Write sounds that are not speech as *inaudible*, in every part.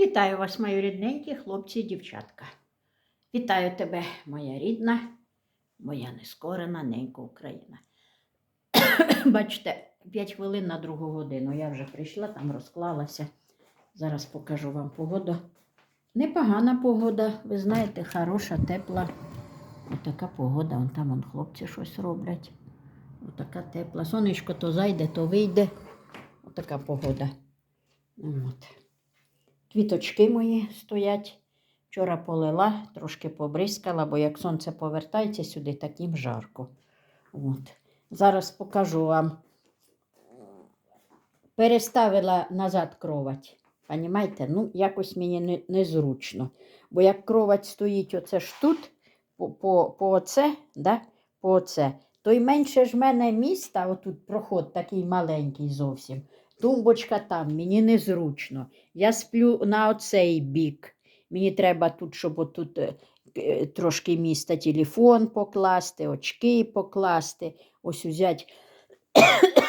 Вітаю вас, мої рідненькі хлопці і дівчатка. Вітаю тебе, моя рідна, моя нескорена ненька Україна. *coughs* Бачите, 5 хвилин на другу годину. Я вже прийшла, там розклалася. Зараз покажу вам погоду. Непогана погода, ви знаєте, хороша, тепла. Отака погода, вон там вон хлопці щось роблять. Отака тепла. Сонечко то зайде, то вийде. Отака погода. От. Квіточки мої стоять. Вчора полила, трошки побризкала, бо як сонце повертається сюди, так їм жарко. От. Зараз покажу вам. Переставила назад кровать. Понімаєте? Ну, якось мені не, незручно. Бо як кровать стоїть оце ж тут, по, по, по оце, да? по оце, то й менше ж в мене міста, отут проход такий маленький зовсім. Тумбочка там, мені незручно. Я сплю на оцей бік. Мені треба тут, щоб отут е, е, трошки міста телефон покласти, очки покласти, ось взяти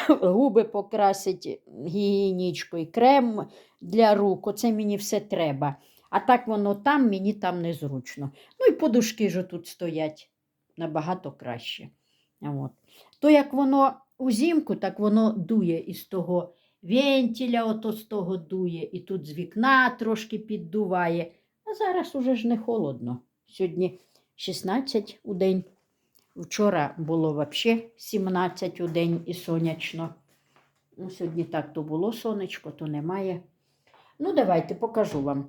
*coughs* губи покрасити гігієнічкою, крем для рук. Оце мені все треба. А так воно там, мені там незручно. Ну і подушки ж тут стоять набагато краще. От. То як воно узимку, так воно дує із того вентиля, ото з того дує, і тут з вікна трошки піддуває. А зараз уже ж не холодно. Сьогодні 16 у день. Вчора було взагалі 17 у день і сонячно. Ну, сьогодні так то було сонечко, то немає. Ну, давайте покажу вам.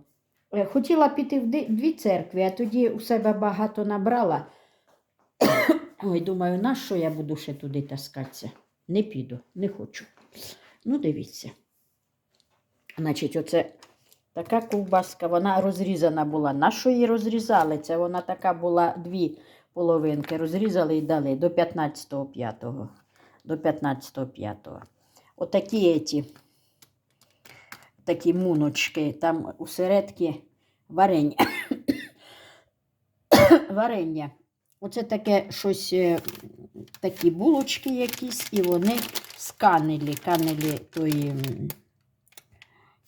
Е, Хотіла піти в дві церкви, а тоді у себе багато набрала. *coughs* Ой, думаю, на що я буду ще туди таскатися? Не піду, не хочу. Ну, дивіться. Значить, оце така ковбаска, вона розрізана була. На її розрізали? Це вона така була дві половинки. Розрізали і дали до 15.05. До 15.05. Отакі еті, такі муночки, там усередки варення. *coughs* варення. Оце таке щось, е, такі булочки якісь, і вони з канелі, канелі тої,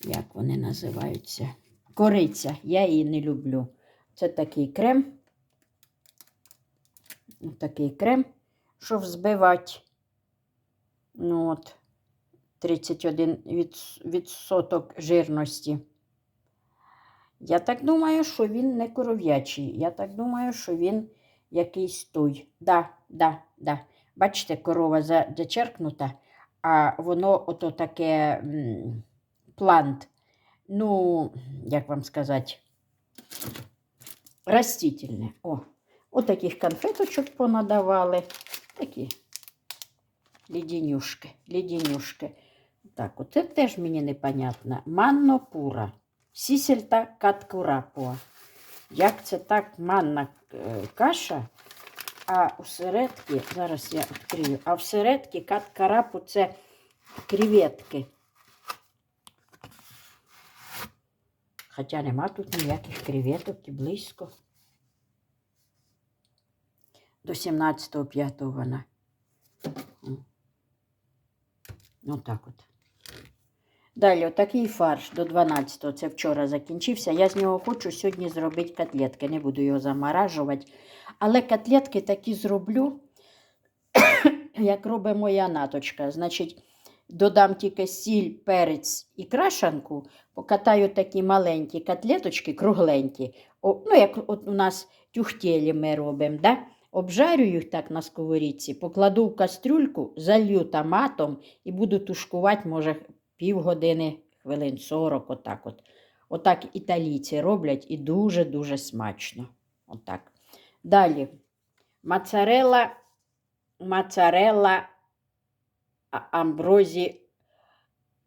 як вони називаються? Кориця. Я її не люблю. Це такий крем. Такий крем, що взбивати. Ну от, 31 від- відсоток жирності. Я так думаю, що він не коров'ячий. Я так думаю, що він якийсь той. Да, да, да. Бачите, корова зачеркнута, а воно ото таке плант. Ну, як вам сказати, растительне. О, отаких конфеточок понадавали. Такі лідінюшки, лідінюшки. Так, оце теж мені непонятно. Манно пура. Сісельта каткурапуа. Як це так манна е, каша, а усередки, зараз я відкрию, а всередки каткарапу це креветки. Хоча нема тут ніяких креветок і близько. До 17.05 вона. Отак от. Далі, отакий фарш до 12-го, це вчора закінчився. Я з нього хочу сьогодні зробити котлетки. Не буду його заморажувати. Але котлетки такі зроблю, *coughs* як робить моя наточка. Значить, додам тільки сіль, перець і крашанку, покатаю такі маленькі котлеточки, кругленькі. О, ну, як от у нас тюхтєлі ми робимо. Да? Обжарю їх так на сковорідці, покладу в кастрюльку, залью томатом і буду тушкувати, може, півгодини, хвилин 40, отак от. Отак італійці роблять і дуже-дуже смачно. Отак. Далі. Моцарелла, моцарелла амброзі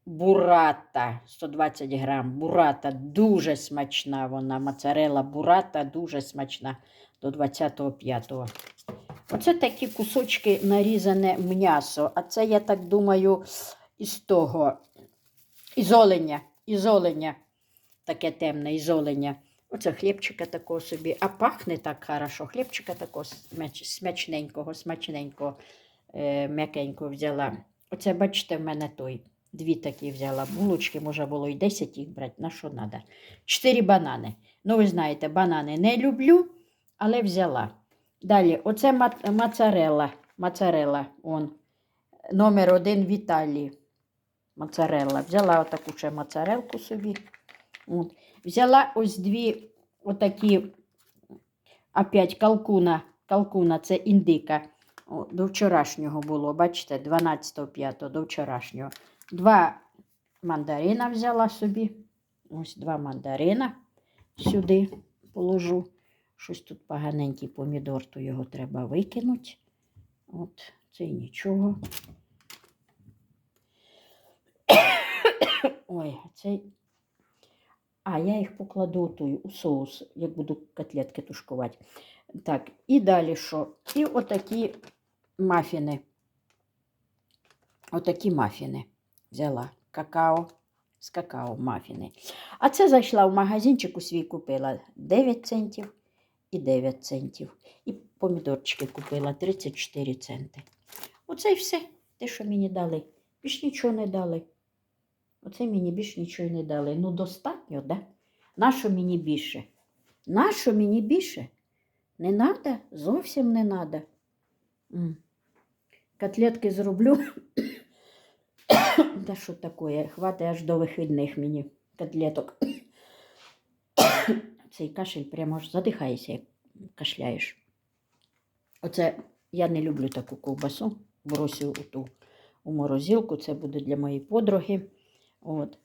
бурата. 120 грам. Бурата дуже смачна вона. Моцарелла бурата дуже смачна до 25-го. Оце такі кусочки нарізане м'ясо. А це, я так думаю, із того, із оленя, із оленя. Таке темне, із оленя. Оце хлібчика такого собі. А пахне так хорошо. Хлібчика такого смачненького, смачненького, е, м'якенького взяла. Оце, бачите, в мене той Дві такі взяла булочки, може було і 10 їх брати, на що треба. Чотири банани. Ну, ви знаєте, банани не люблю, але взяла. Далі, оце моцарелла. Моцарелла, он. Номер один в Італії. Моцарелла. Взяла отаку ще моцарелку собі. От. Взяла ось дві отакі, опять калкуна. Калкуна це індика. О, до вчорашнього було, бачите, 12.05 до вчорашнього. Два мандарина взяла собі. Ось два мандарина сюди положу. Щось тут поганенький помідор, то його треба викинути. От, це нічого. *coughs* Ой, цей. А, я їх покладу той, у соус, як буду котлетки тушкувати. Так, і далі що? І отакі мафіни. Отакі мафіни взяла. Какао з какао мафіни. А це зайшла в магазинчик у свій купила 9 центів і 9 центів. І помідорчики купила 34 центи. Оце і все, те, що мені дали. Більш нічого не дали. Оце мені більш нічого не дали. Ну, достатньо, да? Нащо мені більше? Нащо мені більше? Не надо, зовсім не. М. Котлетки зроблю. *coughs* Та що таке? Хватить аж до вихідних мені котлеток. *coughs* Цей кашель прямо аж задихаєшся, як кашляєш. Оце я не люблю таку ковбасу. Бросю у ту у морозилку. Це буде для моєї подруги. От.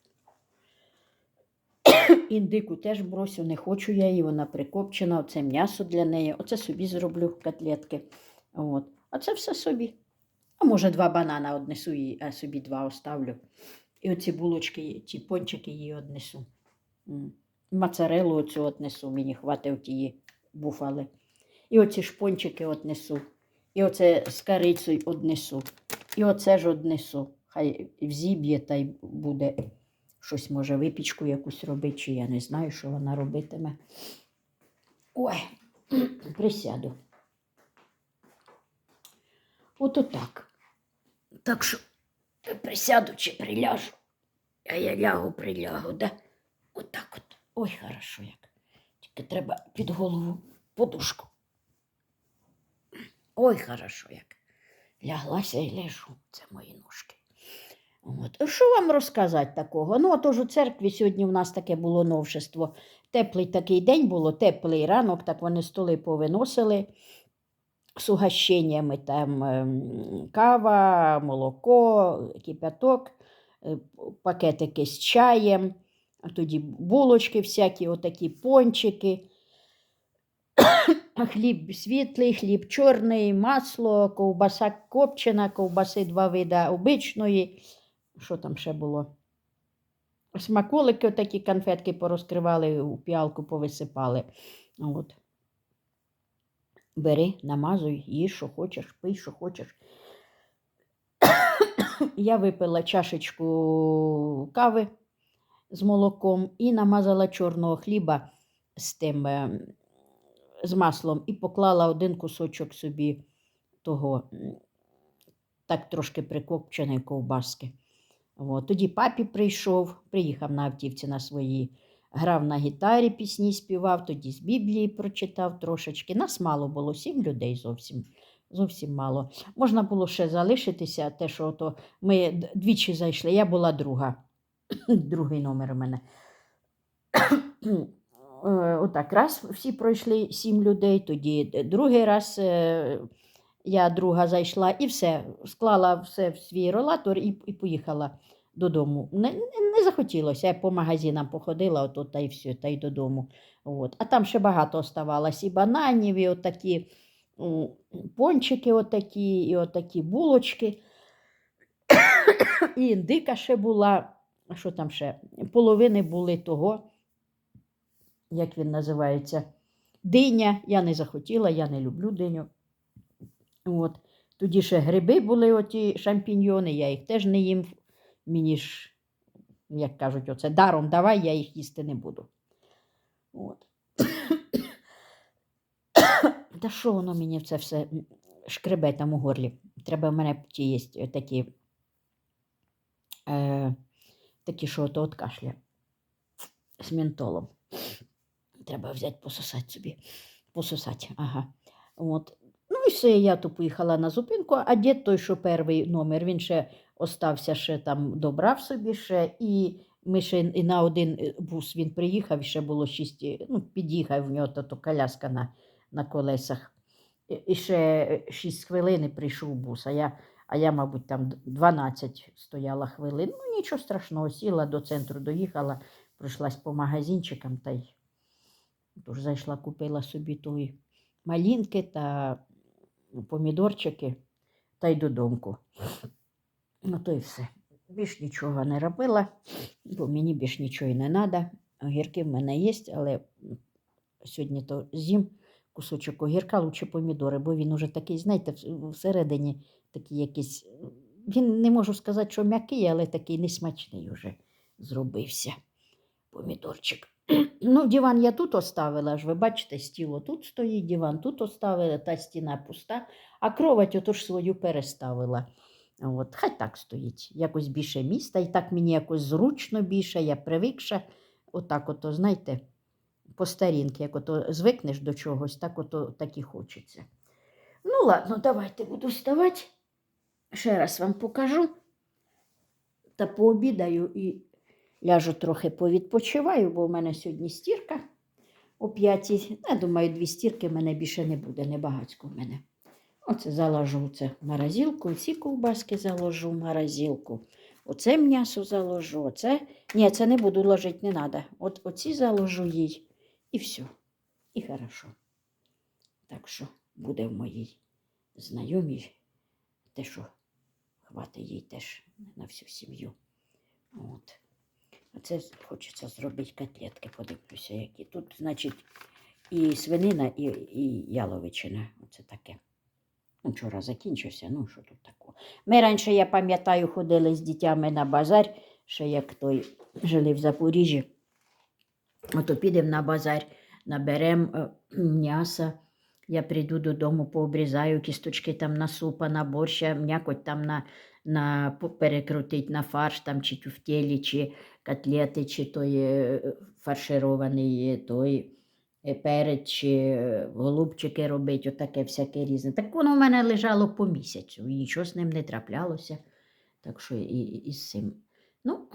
*coughs* Індику теж бросю, не хочу я її, вона прикопчена, оце м'ясо для неї. Оце собі зроблю котлетки. От. А це все собі. А може, два банана однесу їй, а собі два оставлю. І оці булочки, ці пончики їй однесу. Моцарелу оцю однесу, мені хватить тієї буфали. І оці шпончики однесу. І оце з карицею однесу. І оце ж однесу. Хай взіб'є та й буде щось, може, випічку якусь робити, чи я не знаю, що вона робитиме. Ой, *clears throat* присяду. Ото так. Так що присяду чи приляжу. А я лягу, прилягу, да? Отак от. Ой, хорошо як. Тільки треба під голову подушку. Ой, хорошо як. Ляглася і лежу. Це мої ножки. От. Що вам розказати такого? Ну, отож у церкві сьогодні в нас таке було новшество. Теплий такий день було, теплий ранок, так вони столи повиносили з угощеннями. Там ем, кава, молоко, кипяток, е, пакетики з чаєм, а тоді булочки всякі, отакі пончики. *coughs* Хліб світлий, хліб чорний, масло, ковбаса копчена, ковбаси два вида обичної. Що там ще було? Смаколики, такі конфетки порозкривали, у піалку повисипали. От. Бери, намазуй, їж, що хочеш, пий, що хочеш. *coughs* Я випила чашечку кави з молоком і намазала чорного хліба з тим, е, з маслом, і поклала один кусочок собі того, так трошки прикопченої ковбаски. От. Тоді папі прийшов, приїхав на автівці на своїй, грав на гітарі, пісні співав, тоді з Біблії прочитав трошечки. Нас мало було, сім людей зовсім. Зовсім мало. Можна було ще залишитися, те, що ото ми двічі зайшли. Я була друга. *clears throat* Другий номер у мене. Е, Отак, раз всі пройшли сім людей, тоді другий раз е, я друга зайшла і все, склала все в свій ролатор і, і поїхала додому. Не, не, захотілося, я по магазинам походила, ото, та й все, та й додому. От. А там ще багато оставалось і бананів, і отакі пончики, отакі, і отакі булочки. І індика ще була. А що там ще? Половини були того, як він називається, диня. Я не захотіла, я не люблю диню. От. Тоді ще гриби були, оті шампіньйони, я їх теж не їм. Мені ж, як кажуть, оце даром давай, я їх їсти не буду. От. *coughs* Та що воно мені це все шкребе там у горлі? Треба в мене ті є такі е, такі, що ото от кашля з ментолом. Треба взяти пососати собі. Пососати, ага. От. І я то поїхала на зупинку, а дід той, що перший номер, він ще остався, ще там добрав собі ще. І ми ще і на один е, бус він приїхав, ще було шість, е, ну, під'їхав в нього то, то коляска на, на колесах. І, ще 6 хвилин прийшов бус, а я, а я, мабуть, там 12 стояла хвилин. Ну, нічого страшного, сіла до центру, доїхала, пройшлась по магазинчикам та й тож зайшла, купила собі тої малінки та помідорчики та й додому. Ну, то і все. Більш нічого не робила, бо мені більш нічого і не треба. Огірки в мене є, але сьогодні то з'їм кусочок огірка, лучше помідори, бо він уже такий, знаєте, всередині такий якийсь. Він не можу сказати, що м'який, але такий несмачний уже зробився. Помідорчик. Ну, диван я тут оставила, ж ви бачите, стіло тут стоїть, диван тут оставила, та стіна пуста, а кровать отож свою переставила. От, хай так стоїть, якось більше міста, і так мені якось зручно більше, я привикша. Отак, ото, знаєте, по старінки, як ото звикнеш до чогось, так ото так і хочеться. Ну, ладно, давайте буду вставати. Ще раз вам покажу. Та пообідаю і ляжу трохи повідпочиваю, бо в мене сьогодні стірка о п'ятій. Я думаю, дві стірки в мене більше не буде, небагацько в мене. Оце заложу це в морозилку, ці ковбаски заложу в морозилку. Оце м'ясо заложу, оце. Ні, це не буду ложити, не треба. От оці заложу їй і все. І хорошо. Так що буде в моїй знайомій те, що хватить їй теж на всю сім'ю. От. Це хочеться зробити котлетки, подивлюся, які. Тут, значить, і свинина, і, і яловичина. Оце таке. Ну, Вчора закінчився, ну що тут такого. Ми раніше, я пам'ятаю, ходили з дітями на базар, ще як той жили в Запоріжжі. Ото підемо на базар, наберемо м'яса. Я прийду додому, пообрізаю кісточки там на супа, на борща, м'якоть там на, на перекрутить на фарш, там чи тюфтєлі, чи котлети, чи той е, фарширований е, той е, перець, чи голубчики робить, отаке всяке різне. Так воно в мене лежало по місяцю, і нічого з ним не траплялося. Так що і, і з цим. Ну,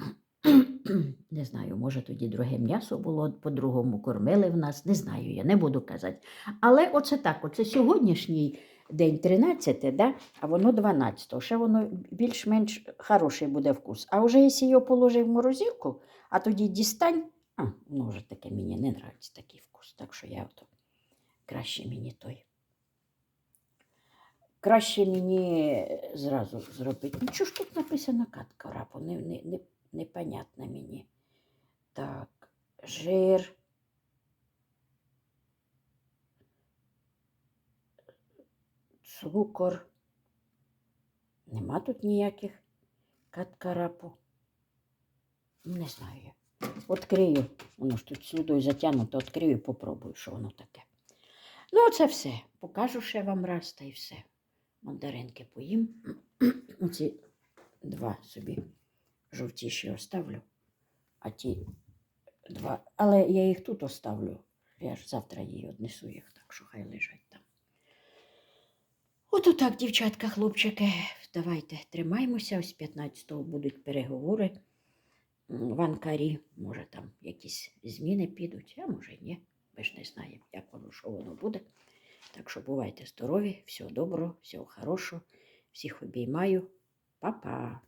*clears throat* не знаю, може тоді друге м'ясо було, по-другому кормили в нас, не знаю, я не буду казати. Але оце так, оце сьогоднішній день 13, да? а воно 12, ще воно більш-менш хороший буде вкус. А вже якщо його положив в морозилку, а тоді дістань, а, ну вже таке мені не нравиться такий вкус, так що я ото краще мені той. Краще мені зразу зробити. Ну, що ж тут написано катка рапу? Не, не, не, мені. Так, жир. Цукор. Нема тут ніяких каткарапу. Не знаю я. Открию. Воно ж тут слідою затягнуто, відкрию, попробую, що воно таке. Ну, оце все. Покажу ще вам раз та й все. Мандаринки поїм. *clears throat* Оці два собі жовтіші оставлю, а ті два. Але я їх тут оставлю. Я ж завтра її однесу їх, так що хай лежать там. Ото так, дівчатка, хлопчики, давайте тримаємося. Ось 15-го будуть переговори в Анкарі. Може, там якісь зміни підуть, а може ні. Ми ж не знаємо, як воно, що воно буде. Так що бувайте здорові, всього доброго, всього хорошого. Всіх обіймаю. Па-па!